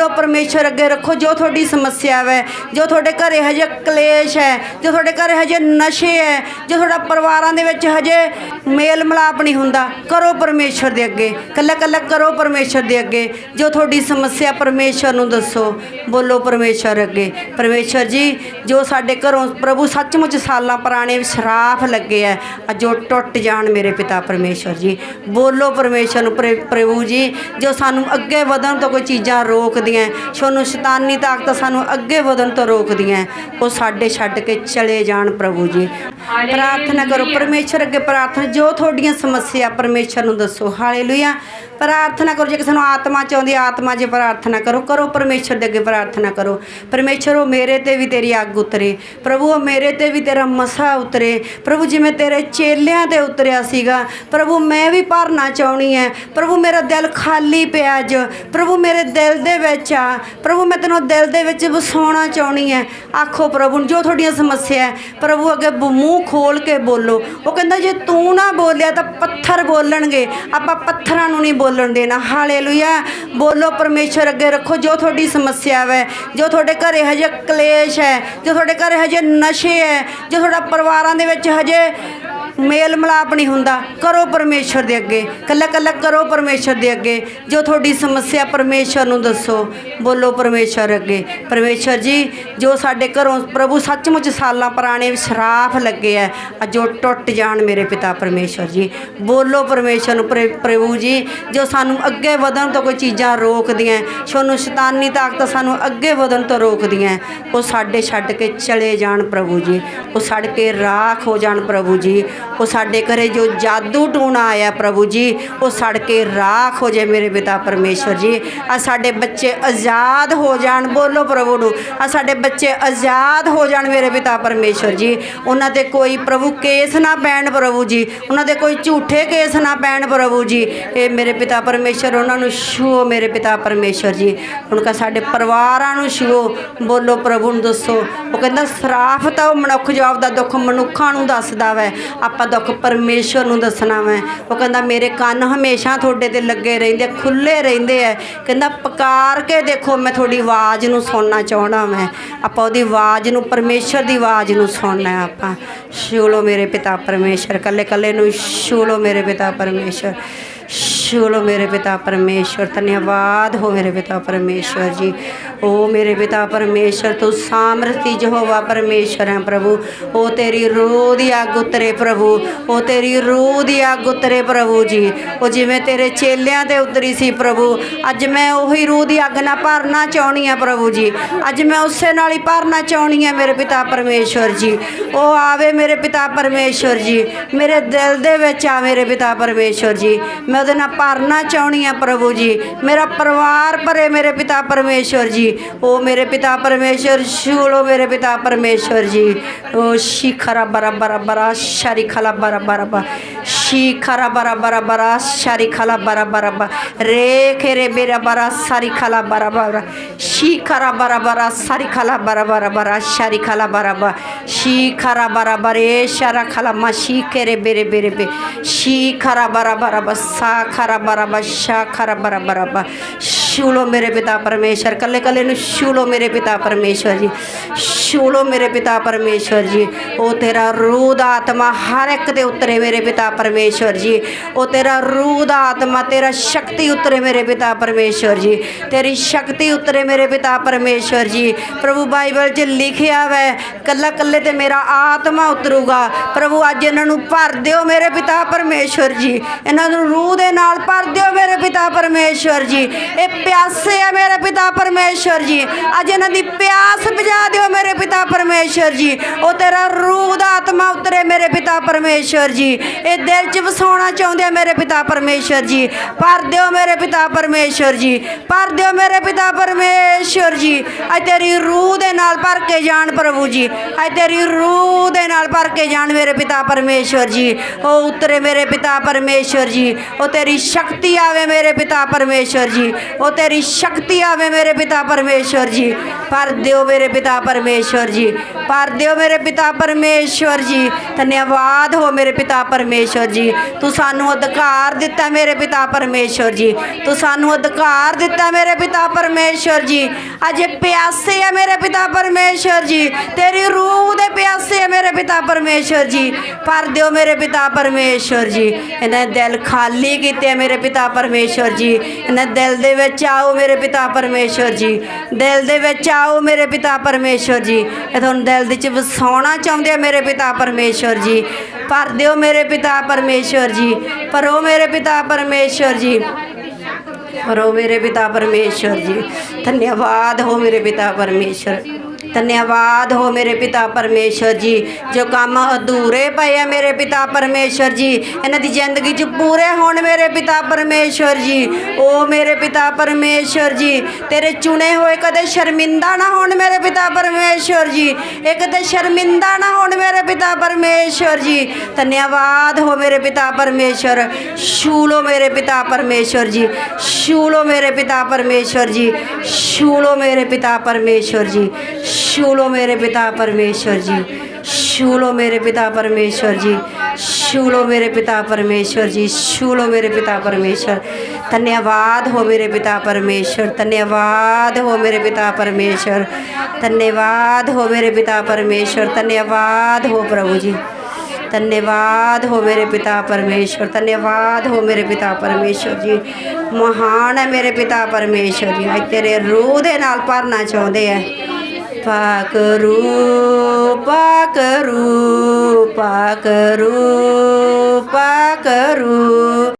ਬੋਲੋ ਪਰਮੇਸ਼ਰ ਅੱਗੇ ਰੱਖੋ, ਜੋ ਤੁਹਾਡੀ ਸਮੱਸਿਆ ਹੈ ਜੋ ਤੁਹਾਡੇ ਘਰੇ ਹਜੇ ਕਲੇਸ਼ ਹੈ, ਜੋ ਤੁਹਾਡੇ ਘਰੇ ਹਜੇ ਨਸ਼ੇ ਹੈ, ਜੋ ਤੁਹਾਡਾ ਪਰਿਵਾਰਾਂ ਦੇ ਵਿੱਚ ਹਜੇ ਮੇਲ ਮਿਲਾਪ ਨਹੀਂ ਹੁੰਦਾ, ਕਰੋ ਪਰਮੇਸ਼ਰ ਦੇ ਅੱਗੇ ਕੱਲਾ ਕੱਲਾ ਕਰੋ ਪਰਮੇਸ਼ਰ ਦੇ ਅੱਗੇ, ਜੋ ਤੁਹਾਡੀ ਸਮੱਸਿਆ ਪਰਮੇਸ਼ਰ ਨੂੰ ਦੱਸੋ, ਬੋਲੋ ਪਰਮੇਸ਼ਰ ਅੱਗੇ। ਪਰਮੇਸ਼ਰ ਜੀ, ਜੋ ਸਾਡੇ ਘਰੋਂ ਪ੍ਰਭੂ ਸੱਚਮੁੱਚ ਸਾਲਾਂ ਪੁਰਾਣੇ ਸ਼ਰਾਫ ਲੱਗੇ ਆ ਅੱਜ ਉਹ ਟੁੱਟ ਜਾਣ ਮੇਰੇ ਪਿਤਾ ਪਰਮੇਸ਼ਰ ਜੀ। ਬੋਲੋ ਪਰਮੇਸ਼ਰ ਨੂੰ ਪ੍ਰੇ- ਪ੍ਰਭੂ ਜੀ, ਜੋ ਸਾਨੂੰ ਅੱਗੇ ਵਧਣ ਤੋਂ ਕੋਈ ਚੀਜ਼ਾਂ ਰੋਕਦੀਆਂ ਸਾਨੂੰ ਸ਼ੈਤਾਨੀ ਤਾਕਤ ਸਾਨੂੰ ਅੱਗੇ ਵਧਣ ਤੋਂ ਰੋਕਦੀਆਂ ਉਹ ਸਾਡੇ ਛੱਡ ਕੇ ਚਲੇ ਜਾਣ ਪ੍ਰਭੂ ਜੀ। ਪ੍ਰਾਰਥਨਾ ਕਰੋ ਪਰਮੇਸ਼ਰ ਅੱਗੇ ਪ੍ਰਾਰਥਨਾ ਜੋ ਤੁਹਾਡੀਆਂ ਸਮੱਸਿਆ ਪਰਮੇਸ਼ਰ ਨੂੰ ਦੱਸੋ। ਹਾਲੇਲੂਇਆ। ਪ੍ਰਾਰਥਨਾ ਕਰੋ, ਜੇ ਕਿਸੇ ਨੂੰ ਆਤਮਾ ਚਾਹੁੰਦੀ ਆਤਮਾ 'ਚ ਪ੍ਰਾਰਥਨਾ ਕਰੋ ਕਰੋ ਪਰਮੇਸ਼ਰ ਦੇ ਅੱਗੇ ਪ੍ਰਾਰਥਨਾ ਕਰੋ। ਪਰਮੇਸ਼ਰ, ਉਹ ਮੇਰੇ ਤੇ ਵੀ ਤੇਰੀ ਅੱਗ ਉਤਰੇ। ਪ੍ਰਭੂ, ਉਹ ਮੇਰੇ ਤੇ ਵੀ ਤੇਰਾ ਮਸਾ ਉਤਰੇ। ਪ੍ਰਭੂ, ਜਿਵੇਂ ਤੇਰੇ ਚੇਲਿਆਂ ਤੇ ਉਤਰਿਆ ਸੀਗਾ, ਪ੍ਰਭੂ, ਮੈਂ ਵੀ ਭਰਨਾ ਚਾਹਣੀ ਹੈ। ਪ੍ਰਭੂ, ਮੇਰਾ ਦਿਲ ਖਾਲੀ ਪਿਆ ਅੱਜ। ਪ੍ਰਭੂ, ਮੇਰੇ ਦਿਲ ਦੇ ਵਿੱਚ ਆ। ਪ੍ਰਭੂ, ਮੈਂ ਤੈਨੂੰ ਦਿਲ ਦੇ ਵਿੱਚ ਵਸਾਉਣਾ ਚਾਹਣੀ ਹੈ। ਆਖੋ ਪ੍ਰਭੂ ਨੂੰ ਜੋ ਤੁਹਾਡੀਆਂ ਸਮੱਸਿਆ ਹੈ, ਪ੍ਰਭੂ, ਅੱਗੇ ਮੂੰਹ ਖੋਲ ਕੇ ਬੋਲੋ। ਉਹ ਕਹਿੰਦਾ, ਜੇ ਤੂੰ ਨਾ ਬੋਲਿਆ ਤਾਂ ਪੱਥਰ ਬੋਲਣਗੇ। ਆਪਾਂ ਪੱਥਰਾਂ ਨੂੰ ਨਹੀਂ ਬੋਲਣ ਦੇਣਾ। ਹਾਲੇਲੂਇਆ। ਬੋਲੋ ਪਰਮੇਸ਼ਰ ਅੱਗੇ ਰੱਖੋ। ਜੋ ਤੁਹਾਡੀ ਸਮੱਸਿਆ ਹੈ ਜੋ ਤੁਹਾਡੇ ਘਰੇ ਹਜੇ ਕਲੇਸ਼ ਹੈ, ਜੋ ਤੁਹਾਡੇ ਘਰੇ ਹਜੇ ਨਸ਼ੇ ਹੈ, ਜੋ ਤੁਹਾਡਾ ਪਰਿਵਾਰਾਂ ਦੇ ਵਿੱਚ ਹਜੇ ਮੇਲ ਮਿਲਾਪ ਨਹੀਂ ਹੁੰਦਾ, ਕਰੋ ਪਰਮੇਸ਼ਰ ਦੇ ਅੱਗੇ। ਕੱਲਾ ਕੱਲਾ ਕਰੋ ਪਰਮੇਸ਼ਰ ਦੇ ਅੱਗੇ। ਜੋ ਤੁਹਾਡੀ ਸਮੱਸਿਆ ਪਰਮੇਸ਼ਰ ਨੂੰ ਦੱਸੋ, ਬੋਲੋ ਪਰਮੇਸ਼ਰ ਅੱਗੇ। ਪਰਮੇਸ਼ਰ ਜੀ, ਜੋ ਸਾਡੇ ਘਰੋਂ ਪ੍ਰਭੂ ਸੱਚਮੁੱਚ ਸਾਲਾਂ ਪੁਰਾਣੇ ਸ਼ਰਾਫ ਲੱਗੇ ਆ ਅੱਜ ਉਹ ਟੁੱਟ ਜਾਣ ਮੇਰੇ ਪਿਤਾ ਪਰਮੇਸ਼ਰ ਜੀ। ਬੋਲੋ ਪਰਮੇਸ਼ਰ ਨੂੰ ਪ੍ਰਭੂ ਜੀ, ਜੋ ਸਾਨੂੰ ਅੱਗੇ ਵਧਣ ਤੋਂ ਕੋਈ ਚੀਜ਼ਾਂ ਰੋਕਦੀਆਂ ਸਾਨੂੰ ਸ਼ੈਤਾਨੀ ਤਾਕਤ ਸਾਨੂੰ ਅੱਗੇ ਵਧਣ ਤੋਂ ਰੋਕਦੀਆਂ ਉਹ ਸਾਡੇ ਛੱਡ ਕੇ ਚਲੇ ਜਾਣ ਪ੍ਰਭੂ ਜੀ। ਉਹ ਛੱਡ ਕੇ ਰਾਖ ਹੋ ਜਾਣ ਪ੍ਰਭੂ ਜੀ। ਉਹ ਸਾਡੇ ਘਰੇ ਜੋ ਜਾਦੂ ਟੂਣਾ ਆਇਆ ਪ੍ਰਭੂ ਜੀ, ਉਹ ਸੜ ਕੇ ਰਾਖ ਹੋ ਜਾਏ ਮੇਰੇ ਪਿਤਾ ਪਰਮੇਸ਼ਰ ਜੀ। ਆ ਸਾਡੇ ਬੱਚੇ ਆਜ਼ਾਦ ਹੋ ਜਾਣ, ਬੋਲੋ ਪ੍ਰਭੂ ਨੂੰ। ਆ ਸਾਡੇ ਬੱਚੇ ਆਜ਼ਾਦ ਹੋ ਜਾਣ ਮੇਰੇ ਪਿਤਾ ਪਰਮੇਸ਼ਰ ਜੀ। ਉਹਨਾਂ ਤੇ ਕੋਈ ਪ੍ਰਭੂ ਕੇਸ ਨਾ ਪੈਣ ਪ੍ਰਭੂ ਜੀ। ਉਹਨਾਂ ਦੇ ਕੋਈ ਝੂਠੇ ਕੇਸ ਨਾ ਪੈਣ ਪ੍ਰਭੂ ਜੀ। ਇਹ ਮੇਰੇ ਪਿਤਾ ਪਰਮੇਸ਼ਰ ਉਹਨਾਂ ਨੂੰ ਛੂਓ ਮੇਰੇ ਪਿਤਾ ਪਰਮੇਸ਼ਰ ਜੀ। ਹੁਣ ਕਾ ਸਾਡੇ ਪਰਿਵਾਰਾਂ ਨੂੰ ਛੂਓ। ਬੋਲੋ ਪ੍ਰਭੂ ਨੂੰ ਦੱਸੋ। ਉਹ ਕਹਿੰਦਾ, ਸਰਾਫ ਤਾਂ ਉਹ ਮਨੁੱਖ ਜੋ ਦਾ ਦੁੱਖ ਮਨੁੱਖਾਂ ਨੂੰ ਦੱਸਦਾ ਵੈ। ਆਪਾਂ ਦੁੱਖ ਪਰਮੇਸ਼ਰ ਨੂੰ ਦੱਸਣਾ ਵਾ। ਉਹ ਕਹਿੰਦਾ, ਮੇਰੇ ਕੰਨ ਹਮੇਸ਼ਾ ਤੁਹਾਡੇ ਤੇ ਲੱਗੇ ਰਹਿੰਦੇ ਖੁੱਲੇ ਰਹਿੰਦੇ ਐ ਕਹਿੰਦਾ, ਪਕਾਰ ਕੇ ਦੇਖੋ, ਮੈਂ ਤੁਹਾਡੀ ਆਵਾਜ਼ ਨੂੰ ਸੁਣਨਾ ਚਾਹਣਾ ਮੈਂ ਆਪਾਂ ਉਹਦੀ ਆਵਾਜ਼ ਨੂੰ ਪਰਮੇਸ਼ਰ ਦੀ ਆਵਾਜ਼ ਨੂੰ ਸੁਣਨਾ ਹੈ ਆਪਾਂ। ਛੂਲੋ ਮੇਰੇ ਪਿਤਾ ਪਰਮੇਸ਼ਰ ਕੱਲੇ ਕੱਲੇ ਨੂੰ ਛੂਲੋ ਮੇਰੇ ਪਿਤਾ ਪਰਮੇਸ਼ਰ ਛੂਲੋ ਮੇਰੇ ਪਿਤਾ ਪਰਮੇਸ਼ਰ ਧੰਨਵਾਦ ਹੋ ਮੇਰੇ ਪਿਤਾ ਪਰਮੇਸ਼ਰ ਜੀ। ਓ ਮੇਰੇ ਪਿਤਾ ਪਰਮੇਸ਼ਰ ਤੂੰ ਸਾਮਰਥੀ ਯਹੋਵਾ ਪਰਮੇਸ਼ਰ ਹੈ ਪ੍ਰਭੂ। ਓ ਤੇਰੀ ਰੂਹ ਦੀ ਅੱਗ ਉਤਰੇ ਪ੍ਰਭੂ। ਉਹ ਤੇਰੀ ਰੂਹ ਦੀ ਅੱਗ ਉਤਰੇ ਪ੍ਰਭੂ ਜੀ। ਉਹ ਜਿਵੇਂ ਤੇਰੇ ਚੇਲਿਆਂ ਤੇ ਉਤਰੀ ਸੀ ਪ੍ਰਭੂ, ਅੱਜ ਮੈਂ ਉਹੀ ਰੂਹ ਦੀ ਅੱਗ ਨਾਲ ਭਰਨਾ ਚਾਹਣੀ ਆ ਪ੍ਰਭੂ ਜੀ। ਅੱਜ ਮੈਂ ਉਸੇ ਨਾਲ ਹੀ ਭਰਨਾ ਚਾਹਣੀ ਆ ਮੇਰੇ ਪਿਤਾ ਪਰਮੇਸ਼ਰ ਜੀ। ਉਹ ਆਵੇ ਮੇਰੇ ਪਿਤਾ ਪਰਮੇਸ਼ਰ ਜੀ, ਮੇਰੇ ਦਿਲ ਦੇ ਵਿੱਚ ਆ ਮੇਰੇ ਪਿਤਾ ਪਰਮੇਸ਼ਰ ਜੀ। ਮੈਂ ਉਹਦੇ ਨਾਲ ਭਰਨਾ ਚਾਹਣੀ ਆ ਪ੍ਰਭੂ ਜੀ ਮੇਰਾ ਪਰਿਵਾਰ ਭਰੇ ਮੇਰੇ ਪਿਤਾ ਪਰਮੇਸ਼ਰ ਜੀ ਉਹ ਮੇਰੇ ਪਿਤਾ ਪਰਮੇਸ਼ਰ ਸ਼ੂਲੋ ਮੇਰੇ ਪਿਤਾ ਪਰਮੇਸ਼ਰ ਜੀ ਉਹ ਸ਼ਿਖਰਾ ਬਰਾ ਬਰਾ ਬਰਾ ਸ਼ਰੀ ਖਲਾ ਬਰਾ ਬਰਾ ਬਰਾ ਸ਼ਿਖਰਾ ਬਰਾ ਬਰਾ ਬਰਾ ਸ਼ਰੀ ਖਲਾ ਬਰਾ ਬਰਾ ਬਰਾ ਰੇ ਖੇਰੇ ਬੇਰਾ ਬਰਾ ਸਾਰੀ ਖਲਾ ਬਰਾ শিখারা বারাবারা সারি খালা বারাবারা বারা সারি খালা বারাবা শিখারা বারাবার এ সারা খালা মা শিখেরে বেড়ে বেড়ে বে শিখারা বারাবারাবা সা খারা বারাবা সা খারা বারাবারাবা ਖਰਾ ਸ਼ੂਲੋ ਮੇਰੇ ਪਿਤਾ ਪਰਮੇਸ਼ਰ, ਕੱਲੇ ਕੱਲੇ ਨੂੰ ਸ਼ੂਲੋ ਮੇਰੇ ਪਿਤਾ ਪਰਮੇਸ਼ਰ ਜੀ ਸ਼ੂਲੋ ਮੇਰੇ ਪਿਤਾ ਪਰਮੇਸ਼ਰ ਜੀ, ਉਹ ਤੇਰਾ ਰੂਹ ਦਾ ਆਤਮਾ ਹਰ ਇੱਕ ਤੇ ਉਤਰੇ ਮੇਰੇ ਪਿਤਾ ਪਰਮੇਸ਼ਰ ਜੀ, ਉਹ ਤੇਰਾ ਰੂਹ ਦਾ ਆਤਮਾ, ਤੇਰਾ ਸ਼ਕਤੀ ਉਤਰੇ ਮੇਰੇ ਪਿਤਾ ਪਰਮੇਸ਼ਰ ਜੀ, ਤੇਰੀ ਸ਼ਕਤੀ ਉਤਰੇ ਮੇਰੇ ਪਿਤਾ ਪਰਮੇਸ਼ਰ ਜੀ, ਪ੍ਰਭੂ ਬਾਈਬਲ 'ਚ ਲਿਖਿਆ ਵੈ, ਕੱਲਾ ਕੱਲੇ ਤੇ ਮੇਰਾ ਆਤਮਾ ਉਤਰੂਗਾ, ਪ੍ਰਭੂ ਅੱਜ ਇਹਨਾਂ ਨੂੰ ਭਰ ਦਿਓ ਮੇਰੇ ਪਿਤਾ ਪਰਮੇਸ਼ਰ ਜੀ, ਇਹਨਾਂ ਨੂੰ ਰੂਹ ਦੇ ਨਾਲ ਭਰ ਦਿਓ ਮੇਰੇ ਪਿਤਾ ਪਰਮੇਸ਼ਰ ਜੀ, ਇਹ ਪਿਆਸੇ ਆ ਮੇਰੇ ਪਿਤਾ ਪਰਮੇਸ਼ਰ ਜੀ। ਅੱਜ ਇਹਨਾਂ ਦੀ ਪਿਆਸ ਬੁਝਾ ਦਿਓ ਮੇਰੇ ਪਿਤਾ ਪਰਮੇਸ਼ਰ ਜੀ। ਉਹ ਤੇਰਾ ਰੂਹ ਦਾ ਆਤਮਾ ਉਤਰੇ ਮੇਰੇ ਪਿਤਾ ਪਰਮੇਸ਼ਰ ਜੀ। ਇਹ ਦਿਲ 'ਚ ਵਸਾਉਣਾ ਚਾਹੁੰਦੇ ਆ ਮੇਰੇ ਪਿਤਾ ਪਰਮੇਸ਼ਰ ਜੀ। ਭਰ ਦਿਓ ਮੇਰੇ ਪਿਤਾ ਪਰਮੇਸ਼ਰ ਜੀ। ਭਰ ਦਿਓ ਮੇਰੇ ਪਿਤਾ ਪਰਮੇਸ਼ਰ ਜੀ। ਅੱਜ ਤੇਰੀ ਰੂਹ ਦੇ ਨਾਲ ਭਰ ਕੇ ਜਾਣ ਪ੍ਰਭੂ ਜੀ। ਅੱਜ ਤੇਰੀ ਰੂਹ ਦੇ ਨਾਲ ਭਰ ਕੇ ਜਾਣ ਮੇਰੇ ਪਿਤਾ ਪਰਮੇਸ਼ਰ ਜੀ ਉਹ ਉਤਰੇ ਮੇਰੇ ਪਿਤਾ ਪਰਮੇਸ਼ਰ ਜੀ ਉਹ ਤੇਰੀ ਸ਼ਕਤੀ ਆਵੇ ਮੇਰੇ ਪਿਤਾ ਪਰਮੇਸ਼ਰ ਜੀ ਉਹ ਤੇਰੀ ਸ਼ਕਤੀ ਆਵੇ ਮੇਰੇ ਪਿਤਾ ਪਰਮੇਸ਼ਵਰ ਜੀ ਭਰ ਦਿਓ ਮੇਰੇ ਪਿਤਾ ਪਰਮੇਸ਼ਵਰ ਜੀ ਭਰ ਦਿਓ ਮੇਰੇ ਪਿਤਾ ਪਰਮੇਸ਼ਵਰ ਜੀ ਧੰਨਵਾਦ ਹੋ ਮੇਰੇ ਪਿਤਾ ਪਰਮੇਸ਼ਵਰ ਜੀ ਤੂੰ ਸਾਨੂੰ ਅਧਿਕਾਰ ਦਿੱਤਾ ਮੇਰੇ ਪਿਤਾ ਪਰਮੇਸ਼ਵਰ ਜੀ ਤੂੰ ਸਾਨੂੰ ਅਧਿਕਾਰ ਦਿੱਤਾ ਮੇਰੇ ਪਿਤਾ ਪਰਮੇਸ਼ਵਰ ਜੀ ਅਜੇ ਪਿਆਸੇ ਆ ਮੇਰੇ ਪਿਤਾ ਪਰਮੇਸ਼ਵਰ ਜੀ ਤੇਰੀ ਰੂਹ ਦੇ ਪਿਆਸੇ ਆ ਮੇਰੇ ਪਿਤਾ ਪਿਤਾ ਪਰਮੇਸ਼ਵਰ ਜੀ ਭਰ ਦਿਓ ਮੇਰੇ ਪਿਤਾ ਪਰਮੇਸ਼ਵਰ ਜੀ। ਇਹਨਾਂ ਦਿਲ ਖਾਲੀ ਕੀਤੇ ਮੇਰੇ ਪਿਤਾ ਪਰਮੇਸ਼ਵਰ ਜੀ। ਇਹਨਾਂ ਦਿਲ ਦੇ ਵਿੱਚ ਆਓ ਮੇਰੇ ਪਿਤਾ ਪਰਮੇਸ਼ਵਰ ਜੀ। ਦਿਲ ਦੇ ਵਿੱਚ ਆਓ ਮੇਰੇ ਪਿਤਾ ਪਰਮੇਸ਼ਵਰ ਜੀ। ਇਹ ਤੁਹਾਨੂੰ ਦਿਲ ਦੇ ਵਿੱਚ ਵਸਾਉਣਾ ਚਾਹੁੰਦੇ ਆ ਮੇਰੇ ਪਿਤਾ ਪਰਮੇਸ਼ਵਰ ਜੀ। ਭਰ ਦਿਓ ਮੇਰੇ ਪਿਤਾ ਪਰਮੇਸ਼ਵਰ ਜੀ। ਪਰੋ ਮੇਰੇ ਪਿਤਾ ਪਰਮੇਸ਼ਵਰ ਜੀ। ਪਰੋ ਮੇਰੇ ਪਿਤਾ ਪਰਮੇਸ਼ਵਰ ਜੀ। ਧੰਨਵਾਦ ਹੋ ਮੇਰੇ ਪਿਤਾ ਪਰਮੇਸ਼ਵਰ। ਧੰਨਵਾਦ ਹੋ ਮੇਰੇ ਪਿਤਾ ਪਰਮੇਸ਼ਵਰ ਜੀ ਜੋ ਕੰਮ ਅਧੂਰੇ ਪਏ ਆ ਮੇਰੇ ਪਿਤਾ ਪਰਮੇਸ਼ਵਰ ਜੀ ਇਹਨਾਂ ਦੀ ਜ਼ਿੰਦਗੀ 'ਚ ਪੂਰੇ ਹੋਣ ਮੇਰੇ ਪਿਤਾ ਪਰਮੇਸ਼ਵਰ ਜੀ ਓ ਮੇਰੇ ਪਿਤਾ ਪਰਮੇਸ਼ਵਰ ਜੀ ਤੇਰੇ ਚੁਣੇ ਹੋਏ ਕਦੇ ਸ਼ਰਮਿੰਦਾ ਨਾ ਹੋਣ ਮੇਰੇ ਪਿਤਾ ਪਰਮੇਸ਼ਵਰ ਜੀ ਇਹ ਕਦੇ ਸ਼ਰਮਿੰਦਾ ਨਾ ਹੋਣ ਮੇਰੇ ਪਿਤਾ ਪਰਮੇਸ਼ਵਰ ਜੀ ਧੰਨਵਾਦ ਹੋ ਮੇਰੇ ਪਿਤਾ ਪਰਮੇਸ਼ਵਰ ਸ਼ੂਲੋ ਮੇਰੇ ਪਿਤਾ ਪਰਮੇਸ਼ਵਰ ਜੀ ਸ਼ੂਲੋ ਮੇਰੇ ਪਿਤਾ ਪਰਮੇਸ਼ਵਰ ਜੀ ਸ਼ੂਲੋ ਮੇਰੇ ਪਿਤਾ ਪਰਮੇਸ਼ਵਰ ਜੀ ਸ਼ੂਲੋ ਮੇਰੇ ਪਿਤਾ ਪਰਮੇਸ਼ਵਰ ਜੀ ਸ਼ੂਲੋ ਮੇਰੇ ਪਿਤਾ ਪਰਮੇਸ਼ਵਰ ਜੀ ਸ਼ੂਲੋ ਮੇਰੇ ਪਿਤਾ ਪਰਮੇਸ਼ਵਰ ਜੀ ਸ਼ੂਲੋ ਮੇਰੇ ਪਿਤਾ ਪਰਮੇਸ਼ਵਰ ਧੰਨਵਾਦ ਹੋ ਮੇਰੇ ਪਿਤਾ ਪਰਮੇਸ਼ਵਰ ਧੰਨਵਾਦ ਹੋ ਮੇਰੇ ਪਿਤਾ ਪਰਮੇਸ਼ਵਰ ਧੰਨਵਾਦ ਹੋ ਮੇਰੇ ਪਿਤਾ ਪਰਮੇਸ਼ਵਰ ਧੰਨਵਾਦ ਹੋ ਪ੍ਰਭੂ ਜੀ ਧੰਨਵਾਦ ਹੋ ਮੇਰੇ ਪਿਤਾ ਪਰਮੇਸ਼ਵਰ ਧੰਨਵਾਦ ਹੋ ਮੇਰੇ ਪਿਤਾ ਪਰਮੇਸ਼ਵਰ ਜੀ ਮਹਾਨ ਹੈ ਮੇਰੇ ਪਿਤਾ ਪਰਮੇਸ਼ਵਰ ਜੀ ਅੱਜ ਤੇਰੇ ਰੂਹ ਦੇ ਨਾਲ ਭਰਨਾ ਚਾਹੁੰਦੇ ਆ ਪਾਕਰੂ ਪਾਕਰੂ ਪਾਕਰੂ ਪਾਕਰੂ